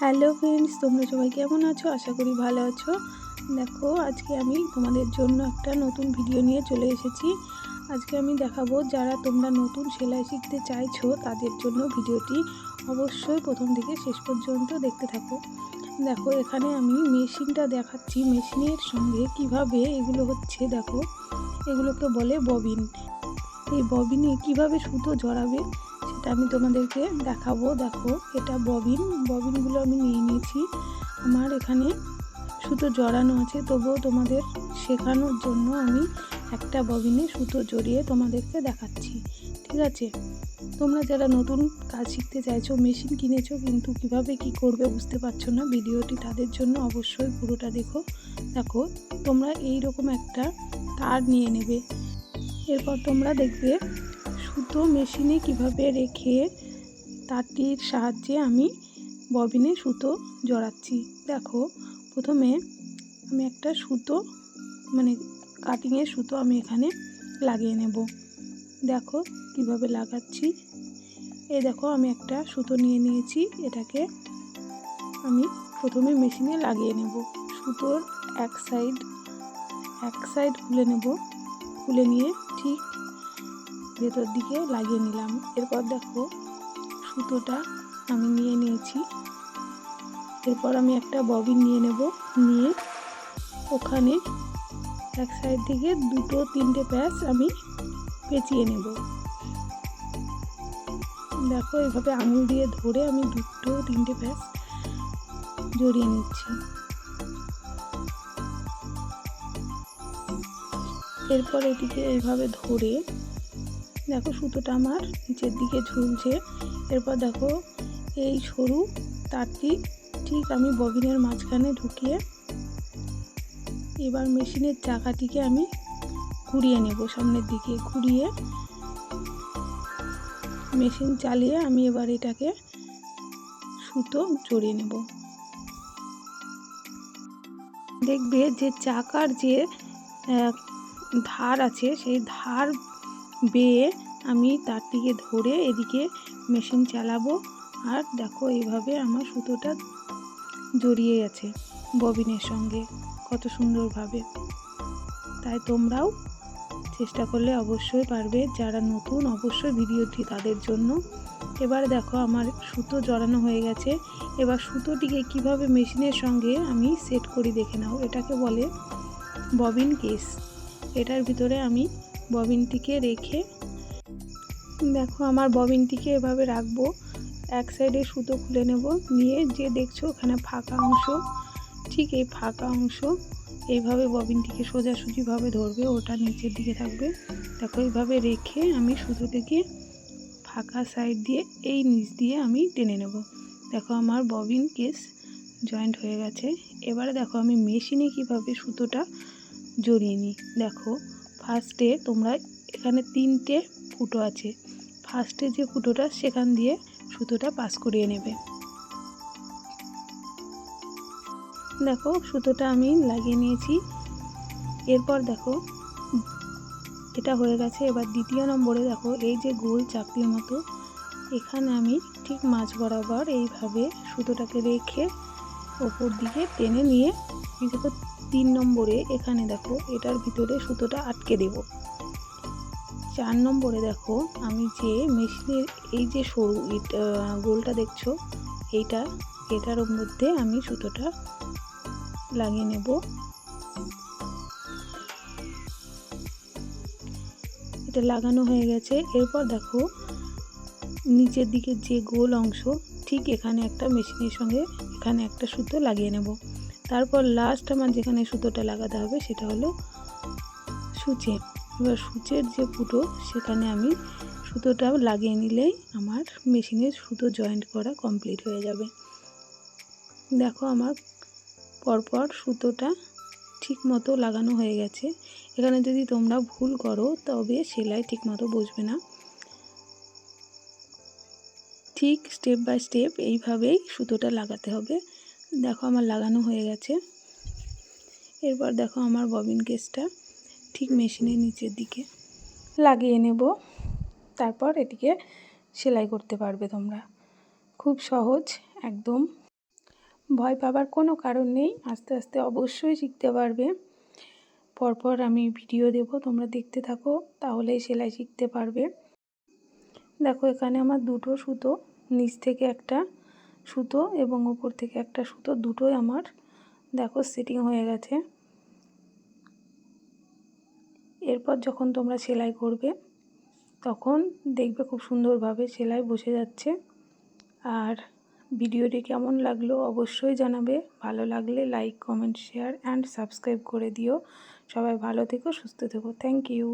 Hello friends, তোমরা সবাই কেমন আছো? আশা করি ভালো আছো। দেখো, আজকে আমি তোমাদের জন্য একটা নতুন ভিডিও নিয়ে চলে এসেছি। আজকে আমি দেখাবো যারা তোমরা নতুন সেলাই শিখতে চাইছো, তাদের জন্য ভিডিওটি অবশ্যই প্রথম থেকে শেষ পর্যন্ত দেখতে থাকো। দেখো, এখানে আমি মেশিনটা দেখাচ্ছি। মেশিনের সঙ্গে কীভাবে এগুলো হচ্ছে, দেখো। এগুলোকে বলে ববিন। এই ববিনে কীভাবে সুতো জড়াবে সেটা আমি তোমাদেরকে দেখাবো। দেখো, এটা ববিন। ববিনগুলো আমি নিয়ে নিয়েছি। আমার এখানে সুতো জড়ানো আছে, তবুও তোমাদের শেখানোর জন্য আমি একটা ববিনে সুতো জড়িয়ে তোমাদেরকে দেখাচ্ছি। ঠিক আছে? তোমরা যারা নতুন কাজ শিখতে চাইছো, মেশিন কিনেছো, কিন্তু কীভাবে কি করবে বুঝতে পারছ না, ভিডিওটি তাদের জন্য অবশ্যই পুরোটা দেখো। দেখো, তোমরা এই রকম একটা তার নিয়ে নেবে। এরপর তোমরা দেখবে সুতো মেশিনে কীভাবে রেখে তারটির সাহায্যে আমি ববিনে সুতো জড়াচ্ছি? দেখো, প্রথমে আমি একটা সুতো মানে কাটিংয়ের সুতো আমি এখানে লাগিয়ে নেব। দেখো কীভাবে লাগাচ্ছি। এই দেখো, আমি একটা সুতো নিয়ে নিয়েছি, এটাকে আমি প্রথমে মেশিনে লাগিয়ে নেব। সুতোর এক সাইড এক সাইড খুলে নেব। খুলে নিয়ে ঠিক ভেতর দিকে লাগিয়ে নিলাম। এরপর দেখো সুতোটা আমি নিয়ে নিয়েছি। এরপর আমি একটা ববিন নিয়ে নেব। নিয়ে ওখানে এক সাইড থেকে দুটো, তিনটে প্যাচ আমি পেঁচিয়ে নেব। দেখো এভাবে আঙুল দিয়ে ধরে আমি দুটো, তিনটে প্যাচ জড়িয়ে নিচ্ছি। এরপর এটিকে এইভাবে ধরে দেখো সুতোটা আমার, নিচের দিকে ঝুলছে। এরপর দেখো এই সরু তারটি ঠিক আমি ববিনের মাঝখানে ঢুকিয়ে এবার মেশিনের চাকাটিকে আমি ঘুরিয়ে নেব সামনের দিকে, ঘুরিয়ে মেশিন চালিয়ে আমি এবার এটাকে সুতো জড়িয়ে নেব। দেখবে যে চাকার যে ধার আছে, সেই ধার বেয়ে আমি তারটিকে ধরে এদিকে মেশিন চালাবো। আর দেখো এইভাবে আমার সুতোটা জড়িয়ে আছে ববিনের সঙ্গে কত সুন্দরভাবে। তাই তোমরাও চেষ্টা করলে অবশ্যই পারবে, যারা নতুন অবশ্যই ভিডিওটি তাদের জন্য। এবার দেখো আমার সুতো জড়ানো হয়ে গেছে। এবার সুতোটিকে কীভাবে মেশিনের সঙ্গে আমি সেট করি দেখে নাও। এটাকে বলে ববিন কেস। এটার ভিতরে আমি ববিনটিকে রেখে, দেখো আমার ববিনটিকে এভাবে রাখব। এক সাইডে সুতো খুলে নেব। নিয়ে যে দেখছ ওখানে ফাঁকা অংশ, ঠিক এই ফাঁকা অংশ, এইভাবে ববিনটিকে সোজাসুজিভাবে ধরবে, ওটা নিচের দিকে থাকবে। দেখো এইভাবে রেখে আমি সুতোটিকে ফাঁকা সাইড দিয়ে, এই নিচ দিয়ে আমি টেনে নেব। দেখো আমার ববিন কেস জয়েন্ট হয়ে গেছে। এবারে দেখো আমি মেশিনে কীভাবে সুতোটা জড়িয়ে নিই। দেখো ফার্স্টে তোমরা এখানে তিনটে ফুটো আছে। ফার্স্টে যে ফুটোটা, সেখান দিয়ে সুতোটা পাস করিয়ে নেবে। দেখো, সুতোটা আমি লাগিয়ে নিয়েছি। এরপর দেখো, এটা হয়ে গেছে। এবার দ্বিতীয় নম্বরে দেখো, এই যে গোল চাকরির মতো, এখানে আমি ঠিক মাছ বরাবর এইভাবে সুতোটাকে রেখে ওপর দিকে টেনে নিয়ে দেখো তিন নম্বরে, এখানে দেখো, এটার ভিতরে সুতোটা আটকে দেব। চার নম্বরে দেখো, আমি যে মেশিনের এই যে সরু গোলটা দেখছ, এইটা, এটার মধ্যে আমি সুতোটা লাগিয়ে নেব। এটা লাগানো হয়ে গেছে। এরপর দেখো, নিচের দিকে যে গোল অংশ, ঠিক এখানে একটা মেশিনের সঙ্গে এখানে একটা সুতো লাগিয়ে নেব। তারপর লাস্ট আমার যেখানে সুতোটা লাগাতে হবে সেটা হলো সূচে এবার সূচের যে ফুটো সেখানে আমি সুতোটা লাগিয়ে নিলেই আমার মেশিনের সুতো জয়েন্ট করা কমপ্লিট হয়ে যাবে। দেখো আমার পরপর সুতোটা ঠিক মতো লাগানো হয়ে গেছে। এখানে যদি তোমরা ভুল করো, তবে সেলাই ঠিক মতো বসবে না। ঠিক স্টেপ বাই স্টেপ এইভাবেই সুতোটা লাগাতে হবে। দেখো আমার লাগানো হয়ে গেছে। এরপর দেখো আমার ববিন কেসটা ঠিক মেশিনের নিচের দিকে লাগিয়ে নেব। তারপর এটিকে সেলাই করতে পারবে তোমরা। খুব সহজ, একদম। ভয় পাবার কোনো কারণ নেই, আস্তে আস্তে অবশ্যই শিখতে পারবে। পরপর আমি ভিডিও দেব, তোমরা দেখতে থাকো, তাহলেই সেলাই শিখতে পারবে। দেখো এখানে আমার দুটো সুতো, নিচ থেকে একটা সুতো এবং ওপর থেকে একটা সুতো, দুটোই আমার। দেখো সেটিং হয়ে গেছে। এরপর যখন তোমরা সেলাই করবে, তখন দেখবে খুব সুন্দরভাবে সেলাই বসে যাচ্ছে। আর ভিডিওটি কেমন লাগল অবশ্যই জানাবে। ভালো লাগলে like comment share and subscribe করে দিও। সবাই ভালো থেকো, সুস্থ থেকো। Thank you